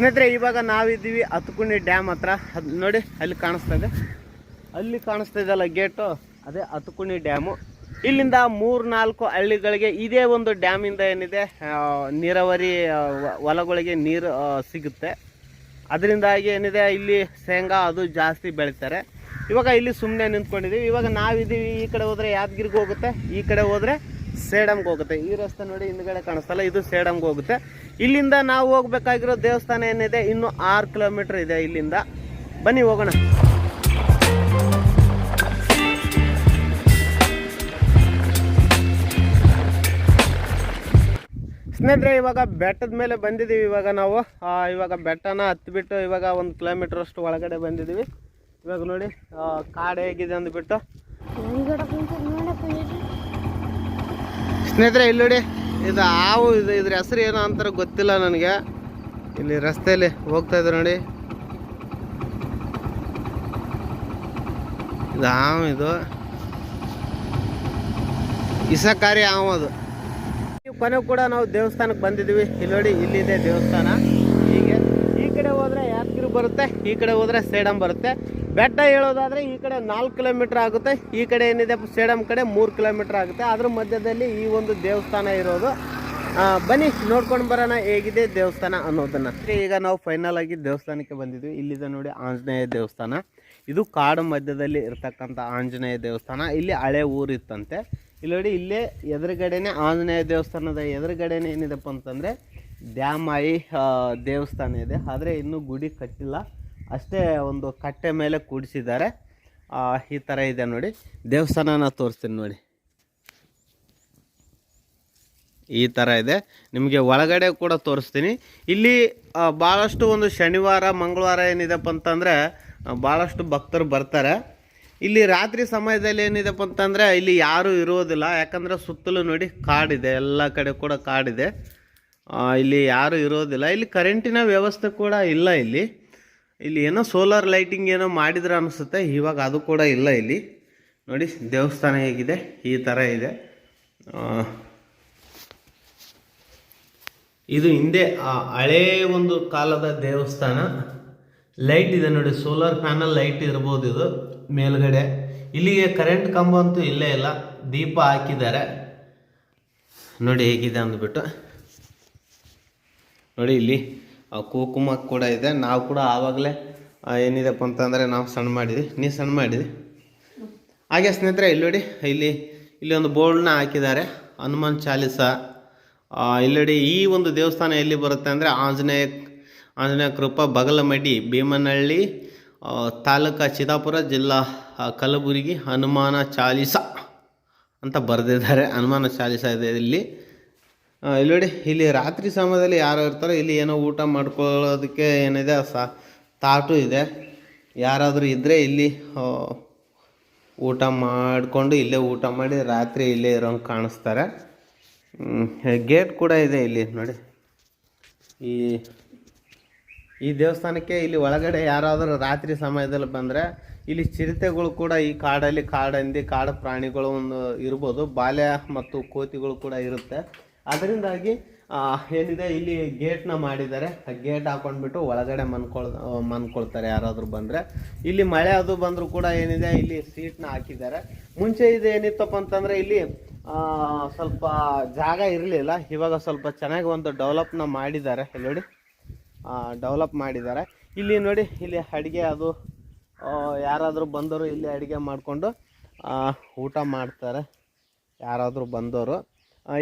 ಸ್ನೇಹಿತರೆ, ಇವಾಗ ನಾವಿದ್ದೀವಿ ಹತ್ಕುಂಡಿ ಡ್ಯಾಮ್ ಹತ್ರ. ಅದು ನೋಡಿ, ಅಲ್ಲಿ ಕಾಣಿಸ್ತಾ ಇದೆ. ಅಲ್ಲಿ ಕಾಣಿಸ್ತಾ ಇದೆಯಲ್ಲ ಗೇಟು? ಅದೇ ಹತ್ಕುಂಡಿ ಡ್ಯಾಮು. ಇಲ್ಲಿಂದ ಮೂರು ನಾಲ್ಕು ಹಳ್ಳಿಗಳಿಗೆ ಇದೇ ಒಂದು ಡ್ಯಾಮಿಂದ ಏನಿದೆ ನೀರಾವರಿ ಹೊಲಗಳಿಗೆ ನೀರು ಸಿಗುತ್ತೆ. ಅದರಿಂದಾಗಿ ಏನಿದೆ, ಇಲ್ಲಿ ಶೇಂಗಾ ಅದು ಜಾಸ್ತಿ ಬೆಳೀತಾರೆ. ಇವಾಗ ಇಲ್ಲಿ ಸುಮ್ಮನೆ ನಿಂತ್ಕೊಂಡಿದ್ದೀವಿ. ಇವಾಗ ನಾವಿದ್ದೀವಿ, ಈ ಕಡೆ ಹೋದರೆ ಯಾದಗಿರಿಗೆ ಹೋಗುತ್ತೆ. ಈ ಕಡೆ ಹೋದರೆ ಸೇಡಮ್ಗೆ ಹೋಗುತ್ತೆ. ಈ ರಸ್ತೆ ನೋಡಿ ಹಿಂದ್ಗಡೆ ಕಾಣಿಸ್ತಲ್ಲ, ಇದು ಸೇಡಮ್ಗೆ ಹೋಗುತ್ತೆ. ಇಲ್ಲಿಂದ ನಾವು ಹೋಗ್ಬೇಕಾಗಿರೋ ದೇವಸ್ಥಾನ ಏನಿದೆ? ಇನ್ನು ಆರು ಕಿಲೋಮೀಟ್ರ್ ಇದೆ ಇಲ್ಲಿಂದ. ಬನ್ನಿ, ಹೋಗೋಣ. ಸ್ನೇಹಿತರೆ, ಇವಾಗ ಬೆಟ್ಟದ ಮೇಲೆ ಬಂದಿದ್ದೀವಿ ಇವಾಗ ನಾವು. ಇವಾಗ ಬೆಟ್ಟನ ಹತ್ಬಿಟ್ಟು ಇವಾಗ ಒಂದು ಕಿಲೋಮೀಟರ್ ಅಷ್ಟು ಒಳಗಡೆ ಬಂದಿದ್ದೀವಿ. ಇವಾಗ ನೋಡಿ ಕಾಡು ಹೇಗಿದೆ ಅಂದ್ಬಿಟ್ಟು. ಸ್ನೇಹಿತರೆ, ಇಲ್ಲಿ ನೋಡಿ, ಇದು ಹಾವು, ಇದು ಇದ್ರ ಹೆಸರು ಏನೋ ಅಂತಾರ ಗೊತ್ತಿಲ್ಲ ನನಗೆ. ಇಲ್ಲಿ ರಸ್ತೆಯಲ್ಲಿ ಹೋಗ್ತಾ ಇದ್ದಾರೆ ನೋಡಿ. ಇದು ಹಾವು ಇದು. ಇಸಕಾರಿ ಹಾವು ಅದು. ಕೊನೆ ಕೂಡ ನಾವು ದೇವಸ್ಥಾನಕ್ಕೆ ಬಂದಿದ್ದೀವಿ. ಇಲ್ಲಿ ನೋಡಿ ಇಲ್ಲಿದೆ ದೇವಸ್ಥಾನ. ಹೀಗೆ ಈ ಕಡೆ ಹೋದ್ರೆ ಯಾದಗಿರಿ ಬರುತ್ತೆ, ಈ ಕಡೆ ಹೋದ್ರೆ ಸೇಡಂ ಬರುತ್ತೆ. ಬೆಟ್ಟ ಹೇಳೋದಾದ್ರೆ ಈ ಕಡೆ ನಾಲ್ಕು ಕಿಲೋಮೀಟರ್ ಆಗುತ್ತೆ. ಈ ಕಡೆ ಏನಿದೆ ಸೇಡಮ್ ಕಡೆ ಮೂರು ಕಿಲೋಮೀಟರ್ ಆಗುತ್ತೆ. ಅದ್ರ ಮಧ್ಯದಲ್ಲಿ ಈ ಒಂದು ದೇವಸ್ಥಾನ ಇರೋದು. ಬನ್ನಿ, ನೋಡ್ಕೊಂಡು ಬರೋಣ ಹೇಗಿದೆ ದೇವಸ್ಥಾನ ಅನ್ನೋದನ್ನ. ಈಗ ನಾವು ಫೈನಲ್ ಆಗಿ ದೇವಸ್ಥಾನಕ್ಕೆ ಬಂದಿದ್ವಿ. ಇಲ್ಲಿದೆ ನೋಡಿ ಆಂಜನೇಯ ದೇವಸ್ಥಾನ. ಇದು ಕಾಡು ಮಧ್ಯದಲ್ಲಿ ಇರತಕ್ಕಂಥ ಆಂಜನೇಯ ದೇವಸ್ಥಾನ. ಇಲ್ಲಿ ಹಳೆ ಊರಿತ್ತಂತೆ. ಇಲ್ಲಿ ನೋಡಿ, ಇಲ್ಲೇ ಎದುರುಗಡೆನೆ ಆಂಜನೇಯ ದೇವಸ್ಥಾನದ ಎದುರುಗಡೆನೆ ಏನಿದೆಪ್ಪ ಅಂತಂದರೆ ದ್ಯಾಮಾಯಿ ದೇವಸ್ಥಾನ ಇದೆ. ಆದರೆ ಇನ್ನೂ ಗುಡಿ ಕಟ್ಟಿಲ್ಲ. ಅಷ್ಟೇ ಒಂದು ಕಟ್ಟೆ ಮೇಲೆ ಕೂಡಿಸಿದ್ದಾರೆ. ಈ ಥರ ಇದೆ ನೋಡಿ. ದೇವಸ್ಥಾನನ ತೋರಿಸ್ತೀನಿ ನೋಡಿ. ಈ ಥರ ಇದೆ. ನಿಮಗೆ ಒಳಗಡೆ ಕೂಡ ತೋರಿಸ್ತೀನಿ. ಇಲ್ಲಿ ಭಾಳಷ್ಟು ಒಂದು ಶನಿವಾರ, ಮಂಗಳವಾರ ಏನಿದೆಪ್ಪ ಅಂತಂದರೆ ಭಾಳಷ್ಟು ಭಕ್ತರು ಬರ್ತಾರೆ. ಇಲ್ಲಿ ರಾತ್ರಿ ಸಮಯದಲ್ಲಿ ಏನಿದೆಪ್ಪ ಅಂತಂದರೆ, ಇಲ್ಲಿ ಯಾರೂ ಇರೋದಿಲ್ಲ. ಯಾಕಂದರೆ ಸುತ್ತಲೂ ನೋಡಿ ಕಾಡಿದೆ ಎಲ್ಲ ಕಡೆ ಕೂಡ ಕಾಡಿದೆ ಇಲ್ಲಿ ಯಾರೂ ಇರೋದಿಲ್ಲ. ಇಲ್ಲಿ ಕರೆಂಟಿನ ವ್ಯವಸ್ಥೆ ಕೂಡ ಇಲ್ಲ ಇಲ್ಲಿ. ಇಲ್ಲಿ ಏನೋ ಸೋಲಾರ್ ಲೈಟಿಂಗ್ ಏನೋ ಮಾಡಿದ್ರೆ ಅನಿಸುತ್ತೆ. ಇವಾಗ ಅದು ಕೂಡ ಇಲ್ಲ ಇಲ್ಲಿ. ನೋಡಿ, ದೇವಸ್ಥಾನ ಹೇಗಿದೆ, ಈ ಥರ ಇದೆ. ಇದು ಹಿಂದೆ ಆ ಹಳೇ ಒಂದು ಕಾಲದ ದೇವಸ್ಥಾನ. ಲೈಟ್ ಇದೆ ನೋಡಿ ಸೋಲಾರ್ ಪ್ಯಾನಲ್ ಲೈಟ್ ಇರ್ಬೋದು ಇದು ಮೇಲ್ಗಡೆ. ಇಲ್ಲಿಗೆ ಕರೆಂಟ್ ಕಂಬ ಅಂತೂ ಇಲ್ಲೇ ಇಲ್ಲ, ದೀಪ ಹಾಕಿದ್ದಾರೆ. ನೋಡಿ, ಹೇಗಿದೆ ಅಂದ್ಬಿಟ್ಟು. ನೋಡಿ, ಇಲ್ಲಿ ಕುಕುಮ ಕೂಡ ಇದೆ. ನಾವು ಕೂಡ ಆವಾಗಲೇ ಏನಿದೆಪ್ಪ ಅಂತಂದರೆ ನಾವು ಸಣ್ಣ ಮಾಡಿದ್ವಿ. ನೀ ಸಣ್ಣ ಮಾಡಿದ್ವಿ ಹಾಗೆ ಸ್ನೇಹಿತರೆ, ಇಲ್ಲಿ ನೋಡಿ, ಇಲ್ಲಿ ಇಲ್ಲಿ ಒಂದು ಬೋರ್ಡ್ನ ಹಾಕಿದ್ದಾರೆ. ಹನುಮಾನ್ ಚಾಲಿಸ. ಇಲ್ಲಿ ಈ ಒಂದು ದೇವಸ್ಥಾನ ಎಲ್ಲಿ ಬರುತ್ತೆ ಅಂದರೆ ಆಂಜನೇಯ ಆಂಜನೇಯ ಕೃಪಾ ಬಗಲಮಡಿ, ಭೀಮನಹಳ್ಳಿ ತಾಲೂಕ ಚಿತ್ತಾಪುರ ಜಿಲ್ಲಾ ಕಲಬುರಗಿ ಹನುಮಾನ ಚಾಲಿಸ ಅಂತ ಬರೆದಿದ್ದಾರೆ. ಹನುಮಾನ ಚಾಲಿಸ ಇದೆ ಇಲ್ಲಿ. ಇಲ್ಲಿ ನೋಡಿ, ಇಲ್ಲಿ ರಾತ್ರಿ ಸಮಯದಲ್ಲಿ ಯಾರು ಇರ್ತಾರೋ, ಇಲ್ಲಿ ಏನೋ ಊಟ ಮಾಡ್ಕೊಳ್ಳೋದಕ್ಕೆ ಏನಿದೆ, ಸಾ, ತಾಟು ಇದೆ. ಯಾರಾದರೂ ಇದ್ದರೆ ಇಲ್ಲಿ ಊಟ ಮಾಡಿಕೊಂಡು ಇಲ್ಲೇ ಊಟ ಮಾಡಿ ರಾತ್ರಿ ಇಲ್ಲೇ ಇರೋಂಗೆ ಕಾಣಿಸ್ತಾರೆ. ಗೇಟ್ ಕೂಡ ಇದೆ ಇಲ್ಲಿ, ನೋಡಿ. ಈ ಈ ದೇವಸ್ಥಾನಕ್ಕೆ ಇಲ್ಲಿ ಒಳಗಡೆ ಯಾರಾದರೂ ರಾತ್ರಿ ಸಮಯದಲ್ಲಿ ಬಂದರೆ, ಇಲ್ಲಿ ಚಿರತೆಗಳು ಕೂಡ ಈ ಕಾಡಲ್ಲಿ ಕಾಡಂದಿ, ಕಾಡು ಪ್ರಾಣಿಗಳು ಒಂದು ಇರ್ಬೋದು. ಬಾಲ್ಯ ಮತ್ತು ಕೋತಿಗಳು ಕೂಡ ಇರುತ್ತೆ. ಅದರಿಂದಾಗಿ ಏನಿದೆ, ಇಲ್ಲಿ ಗೇಟ್ನ ಮಾಡಿದ್ದಾರೆ. ಆ ಗೇಟ್ ಹಾಕೊಂಡ್ಬಿಟ್ಟು ಒಳಗಡೆ ಮನ್ಕೊಳ್ ಮನ್ಕೊಳ್ತಾರೆ ಯಾರಾದರೂ ಬಂದರೆ. ಇಲ್ಲಿ ಮಳೆ ಅದು ಬಂದರೂ ಕೂಡ ಏನಿದೆ, ಇಲ್ಲಿ ಸೀಟ್ನ ಹಾಕಿದ್ದಾರೆ. ಮುಂಚೆ ಇದು ಏನಿತ್ತಪ್ಪ ಅಂತಂದರೆ, ಇಲ್ಲಿ ಸ್ವಲ್ಪ ಜಾಗ ಇರಲಿಲ್ಲ. ಇವಾಗ ಸ್ವಲ್ಪ ಚೆನ್ನಾಗಿ ಒಂದು ಡೆವಲಪ್ನ ಮಾಡಿದ್ದಾರೆ. ನೋಡಿ. ಡೆವಲಪ್ ಮಾಡಿದ್ದಾರೆ. ಇಲ್ಲಿ ನೋಡಿ, ಇಲ್ಲಿ ಅಡುಗೆ ಅದು ಯಾರಾದರೂ ಬಂದವರು ಇಲ್ಲಿ ಅಡುಗೆ ಮಾಡಿಕೊಂಡು ಊಟ ಮಾಡ್ತಾರೆ. ಯಾರಾದರೂ ಬಂದವರು.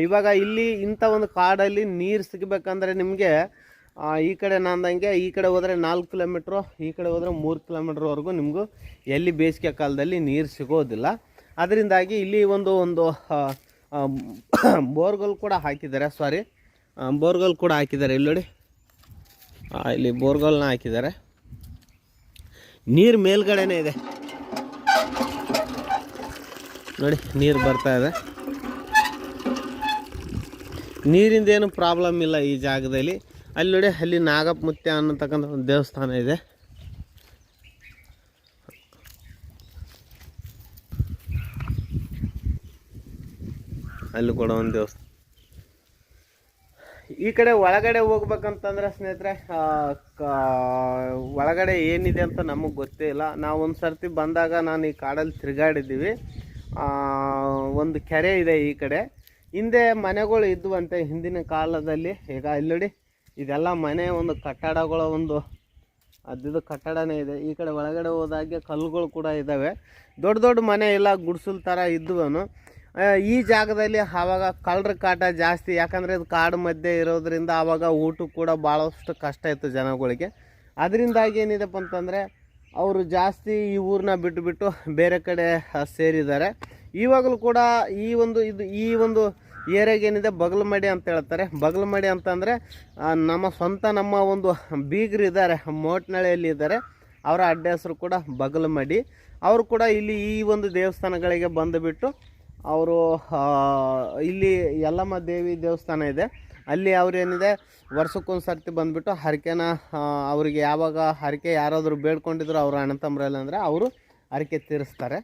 ಇವಾಗ ಇಲ್ಲಿ ಇಂಥ ಒಂದು ಕಾಡಲ್ಲಿ ನೀರು ಸಿಗಬೇಕಂದ್ರೆ ನಿಮಗೆ ಈ ಕಡೆ ನಾಂದಂಗೆ ಈ ಕಡೆ ಹೋದರೆ ನಾಲ್ಕು ಕಿಲೋಮೀಟ್ರು ಈ ಕಡೆ ಹೋದರೆ ಮೂರು ಕಿಲೋಮೀಟ್ರ್ವರೆಗೂ ನಿಮಗೂ ಎಲ್ಲಿ ಬೇಸಿಗೆ ಕಾಲದಲ್ಲಿ ನೀರು ಸಿಗೋದಿಲ್ಲ. ಅದರಿಂದಾಗಿ ಇಲ್ಲಿ ಒಂದು ಒಂದು ಬೋರ್ಗಲ್ ಕೂಡ ಹಾಕಿದ್ದಾರೆ ಸಾರಿ ಬೋರ್ಗಲ್ ಕೂಡ ಹಾಕಿದ್ದಾರೆ, ಇಲ್ಲಿ ನೋಡಿ. ಇಲ್ಲಿ ಬೋರ್ಗಲ್ನ ಹಾಕಿದ್ದಾರೆ. ನೀರು ಮೇಲ್ಗಡೆನೇ ಇದೆ. ನೋಡಿ, ನೀರು ಬರ್ತಾ ಇದೆ. ನೀರಿಂದ ಏನು ಪ್ರಾಬ್ಲಮ್ ಇಲ್ಲ ಈ ಜಾಗದಲ್ಲಿ. ಅಲ್ಲಿ ನೋಡಿ, ಅಲ್ಲಿ ನಾಗಪ್ಪ ಮುತ್ಯ ಅನ್ನತಕ್ಕಂಥ ಒಂದು ದೇವಸ್ಥಾನ ಇದೆ. ಅಲ್ಲಿ ಕೂಡ ಒಂದು ದೇವಸ್ಥಾನ. ಈ ಕಡೆ ಒಳಗಡೆ ಹೋಗ್ಬೇಕಂತಂದ್ರೆ ಸ್ನೇಹಿತರೆ ಒಳಗಡೆ ಏನಿದೆ ಅಂತ ನಮಗೆ ಗೊತ್ತೇ ಇಲ್ಲ. ನಾವು ಒಂದು ಸರ್ತಿ ಬಂದಾಗ ನಾನು ಈ ಕಾಡಲ್ಲಿ ತಿರುಗಾಡಿದ್ದೀವಿ. ಒಂದು ಕೆರೆ ಇದೆ ಈ ಕಡೆ. ಹಿಂದೆ ಮನೆಗಳು ಇದ್ದುವಂತೆ ಹಿಂದಿನ ಕಾಲದಲ್ಲಿ. ಈಗ ಇಲ್ಲಿ ನೋಡಿ ಇದೆಲ್ಲ ಮನೆ ಒಂದು ಕಟ್ಟಡಗಳ ಒಂದು ಅದಿದು ಕಟ್ಟಡನೇ ಇದೆ. ಈ ಕಡೆ ಒಳಗಡೆ ಹೋದಾಗೆ ಕಲ್ಲುಗಳು ಕೂಡ ಇದ್ದಾವೆ. ದೊಡ್ಡ ದೊಡ್ಡ ಮನೆ ಇಲ್ಲ ಗುಡಿಸಲ್ ಥರ ಇದ್ದುವನು. ಈ ಜಾಗದಲ್ಲಿ ಆವಾಗ ಕಳ್ಳರ ಕಾಟ ಜಾಸ್ತಿ. ಯಾಕಂದರೆ ಇದು ಕಾಡು ಮಧ್ಯೆ ಇರೋದರಿಂದ ಆವಾಗ ಊಟಕ್ಕೆ ಕೂಡ ಭಾಳಷ್ಟು ಕಷ್ಟ ಇತ್ತು ಜನಗಳಿಗೆ. ಅದರಿಂದಾಗಿ ಏನಿದೆಪ್ಪ ಅಂತಂದರೆ, ಅವರು ಜಾಸ್ತಿ ಈ ಊರನ್ನ ಬಿಟ್ಟುಬಿಟ್ಟು ಬಿಟ್ಟು ಬೇರೆ ಕಡೆ ಸೇರಿದ್ದಾರೆ. ಇವಾಗಲೂ ಕೂಡ ಈ ಒಂದು ಇದು ಈ ಒಂದು ಏರಿಯಾಗೆ ಏನಿದೆ ಬಗಲಮಡಿ ಅಂತ ಹೇಳ್ತಾರೆ. ಬಗಲಮಡಿ ಅಂತಂದರೆ ನಮ್ಮ ಸ್ವಂತ ನಮ್ಮ ಒಂದು ಬೀಗರು ಇದ್ದಾರೆ ಮೋಟ್ನಳ್ಳಿಯಲ್ಲಿ ಇದ್ದಾರೆ. ಅವರ ಅಡ್ಡ ಹೆಸರು ಕೂಡ ಬಗಲಮಡಿ ಅವರು ಕೂಡ ಇಲ್ಲಿ ಈ ಒಂದು ದೇವಸ್ಥಾನಗಳಿಗೆ ಬಂದುಬಿಟ್ಟು ಅವರು ಇಲ್ಲಿ ಯಲ್ಲಮ್ಮ ದೇವಿ ದೇವಸ್ಥಾನ ಇದೆ. ಅಲ್ಲಿ ಅವ್ರೇನಿದೆ ವರ್ಷಕ್ಕೊಂದು ಸರ್ತಿ ಬಂದುಬಿಟ್ಟು ಹರಕೆನ ಅವರಿಗೆ ಯಾವಾಗ ಹರಕೆ ಯಾರಾದರೂ ಬೇಡ್ಕೊಂಡಿದ್ರು ಅವರು ಅಣ್ಣ ತಮ್ಮರಲ್ಲ ಅಂದರೆ ಅವರು ಹರಕೆ ತೀರಿಸ್ತಾರೆ.